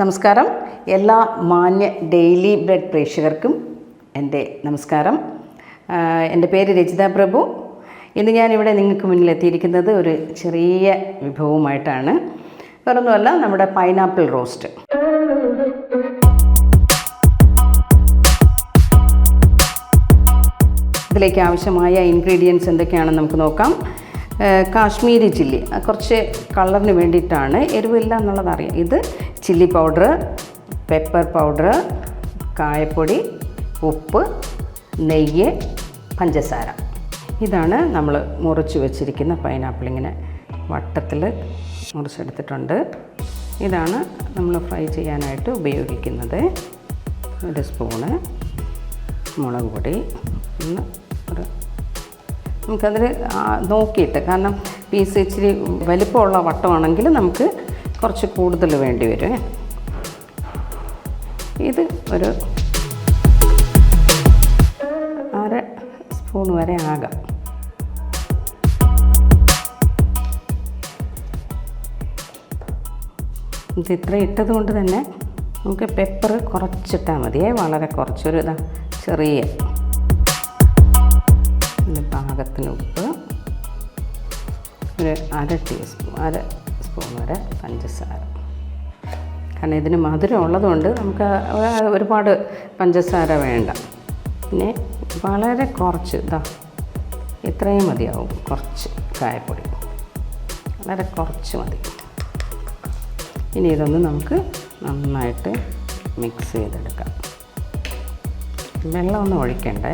നമസ്കാരം. എല്ലാ മാന്യ ഡെയിലി ബ്രെഡ് പ്രേക്ഷകർക്കും എന്റെ നമസ്കാരം. എന്റെ പേര് രജിത പ്രഭു. ഇന്ന് ഞാനിവിടെ നിങ്ങൾക്ക് മുന്നിൽ എത്തിയിരിക്കുന്നത് ഒരു ചെറിയ വിഭവമായിട്ടാണ് വേറൊന്നുമല്ല നമ്മുടെ പൈനാപ്പിൾ റോസ്റ്റ്. ഇതിലേക്ക് ആവശ്യമായ ഇൻഗ്രീഡിയൻസ് എന്തൊക്കെയാണെന്ന് നമുക്ക് നോക്കാം. കാശ്മീരി ചില്ലി. കുറച്ച് കളറിന് വേണ്ടിയിട്ടാണ്. എരിവില്ല എന്നുള്ളത് അറിയാം. ഇത് ചില്ലി പൗഡർ പെപ്പർ പൗഡർ കായപ്പൊടി ഉപ്പ് നെയ്യ് പഞ്ചസാര. ഇതാണ് നമ്മൾ മുറിച്ച് വെച്ചിരിക്കുന്ന പൈനാപ്പിൾ ഇങ്ങനെ വട്ടത്തിൽ മുറിച്ചെടുത്തിട്ടുണ്ട്. ഇതാണ് നമ്മൾ ഫ്രൈ ചെയ്യാനായിട്ട് ഉപയോഗിക്കുന്നത്. ഒരു സ്പൂണ് മുളക് പൊടി. ഒന്ന് ഒരു നമുക്കതിൽ നോക്കിയിട്ട് കാരണം പീസ് ഇച്ചിരി വലിപ്പമുള്ള വട്ടമാണെങ്കിൽ നമുക്ക് കുറച്ച് കൂടുതൽ വേണ്ടി വരും ഇത് ഒരു അര സ്പൂൺ വരെ ആകാം. ഇത് ഇത്ര ഇട്ടത് കൊണ്ട് തന്നെ നമുക്ക് പെപ്പർ കുറച്ചിട്ടാൽ മതിയേ വളരെ കുറച്ചൊരു ഇതാ ചെറിയ പാകത്തിന് ഉപ്പ് ഒരു അര ടീസ്പൂൺ അര സ്പൂൺ വരെ പഞ്ചസാര. കാരണം ഇതിന് മധുരം ഉള്ളതുകൊണ്ട് നമുക്ക് ഒരുപാട് പഞ്ചസാര വേണ്ട. പിന്നെ വളരെ കുറച്ച് ഇതാ ഇത്രയും മതിയാവും. കുറച്ച് കായപ്പൊടി. വളരെ കുറച്ച് മതി. ഇനി ഇതൊന്ന് നമുക്ക് നന്നായിട്ട് മിക്സ് ചെയ്തെടുക്കാം. വെള്ളമൊന്നും ഒഴിക്കണ്ടേ.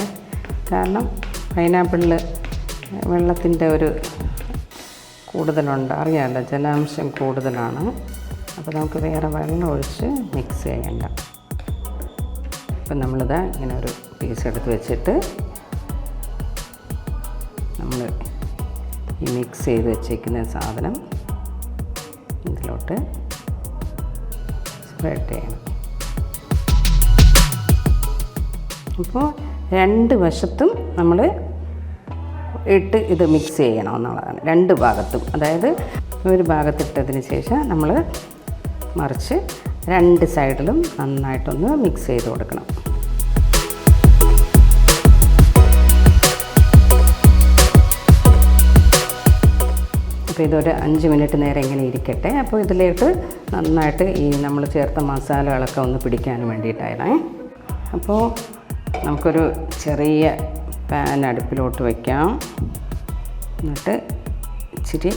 കാരണം പൈനാപ്പിളിൽ വെള്ളത്തിന്റെ ഒരു കൂടുതലുണ്ട്. അറിയാമല്ലോ ജലാംശം കൂടുതലാണ്. അപ്പോൾ നമുക്ക് വേറെ വെള്ളം ഒഴിച്ച് മിക്സ് ചെയ്യണ്ട. അപ്പം നമ്മളിത് ഇങ്ങനെ ഒരു പീസ് എടുത്ത് വെച്ചിട്ട് നമ്മൾ ഈ മിക്സ് ചെയ്ത് വെച്ചേക്കുന്ന സാധനം ഇതിലോട്ട് സ്പ്രെഡ് ചെയ്യണം. അപ്പോൾ രണ്ട് വശത്തും നമ്മൾ ഇട്ട് ഇത് മിക്സ് ചെയ്യണം എന്നുള്ളതാണ് രണ്ട് ഭാഗത്തും. അതായത് ഒരു ഭാഗത്തിട്ടതിന് ശേഷം നമ്മൾ മറിച്ച് രണ്ട് സൈഡിലും നന്നായിട്ടൊന്ന് മിക്സ് ചെയ്ത് കൊടുക്കണം. അപ്പോൾ ഇതൊരു അഞ്ച് മിനിറ്റ് നേരം ഇങ്ങനെ ഇരിക്കട്ടെ. അപ്പോൾ ഇതിലേക്ക് നന്നായിട്ട് ഈ നമ്മൾ ചേർത്ത മസാലകളൊക്കെ ഒന്ന് പിടിക്കാൻ വേണ്ടിയിട്ടായിരുന്നേ. അപ്പോൾ നമുക്കൊരു ചെറിയ പാൻ അടുപ്പിലോട്ട് വയ്ക്കാം എന്നിട്ട് ഇച്ചിരി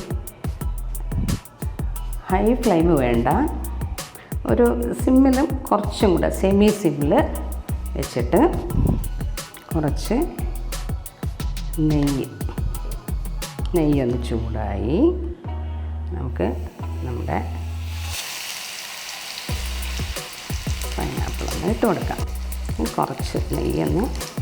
ഹൈ ഫ്ലെയിം വേണ്ട. ഒരു സിമ്മിലും കുറച്ചും കൂടെ സെമി സിമ്മിൽ വെച്ചിട്ട് കുറച്ച് നെയ്യ്. നെയ്യൊന്ന് ചൂടായി. നമുക്ക് നമ്മുടെ പൈനാപ്പിൾ ഒന്ന് ഇട്ട് കൊടുക്കാം കുറച്ച് നെയ്യൊന്ന്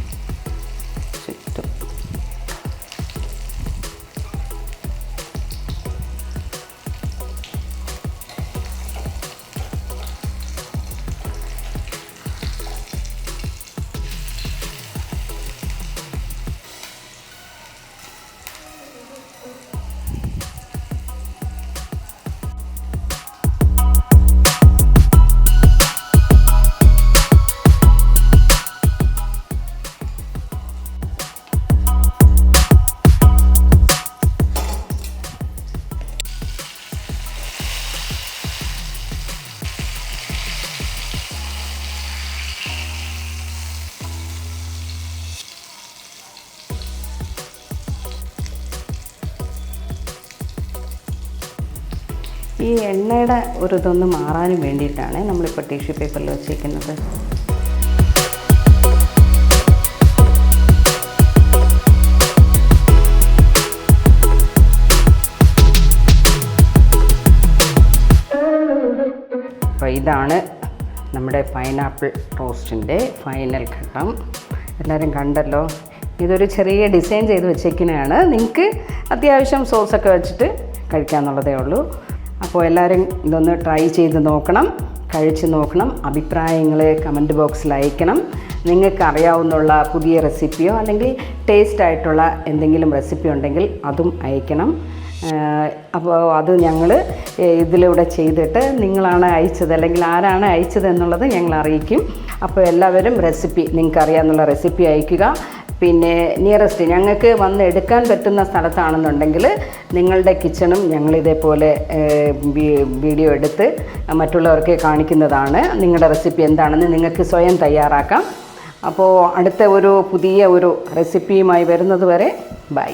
ഈ എണ്ണയുടെ ഒരു ഇതൊന്ന് മാറാനും വേണ്ടിയിട്ടാണ് നമ്മളിപ്പോൾ ടിഷ്യൂ പേപ്പറിൽ വെച്ചിരിക്കുന്നത്. അപ്പോൾ ഇതാണ് നമ്മുടെ പൈനാപ്പിൾ റോസ്റ്റിന്റെ ഫൈനൽ ഘട്ടം. എല്ലാവരും കണ്ടല്ലോ? ഇതൊരു ചെറിയ ഡിസൈൻ ചെയ്ത് വെച്ചേക്കുന്നതാണ്. നിങ്ങൾക്ക് അത്യാവശ്യം സോസൊക്കെ വെച്ചിട്ട് കഴിക്കാമെന്നുള്ളതേ ഉള്ളൂ. അപ്പോൾ എല്ലാവരും ഇതൊന്ന് ട്രൈ ചെയ്ത് നോക്കണം കഴിച്ച് നോക്കണം അഭിപ്രായങ്ങൾ കമന്റ് ബോക്സിൽ അയക്കണം. നിങ്ങൾക്ക് അറിയാവുന്നുള്ള പുതിയ റെസിപ്പിയോ അല്ലെങ്കിൽ ടേസ്റ്റ് ആയിട്ടുള്ള എന്തെങ്കിലും റെസിപ്പി ഉണ്ടെങ്കിൽ അതും അയക്കണം. അപ്പോൾ അത് ഞങ്ങൾ ഇതിലൂടെ ചെയ്തിട്ട് നിങ്ങളാണ് അയച്ചത് അല്ലെങ്കിൽ ആരാണ് അയച്ചത് എന്നുള്ളത് ഞങ്ങൾ അറിയിക്കും. അപ്പോൾ എല്ലാവരും റെസിപ്പി നിങ്ങൾക്ക് അറിയാമെന്നുള്ള റെസിപ്പി അയയ്ക്കുക പിന്നെ നിയറസ്റ്റ് ഞങ്ങൾക്ക് വന്ന് എടുക്കാൻ പറ്റുന്ന സ്ഥലത്താണെന്നുണ്ടെങ്കിൽ നിങ്ങളുടെ കിച്ചണും ഞങ്ങൾ ഇതേപോലെ വീഡിയോ എടുത്ത് മറ്റുള്ളവർക്ക് കാണിക്കുന്നതാണ്. നിങ്ങളുടെ റെസിപ്പി എന്താണെന്ന് നിങ്ങൾക്ക് സ്വയം തയ്യാറാക്കാം. അപ്പോൾ അടുത്ത ഒരു പുതിയ ഒരു റെസിപ്പിയുമായി വരുന്നത് വരെ ബൈ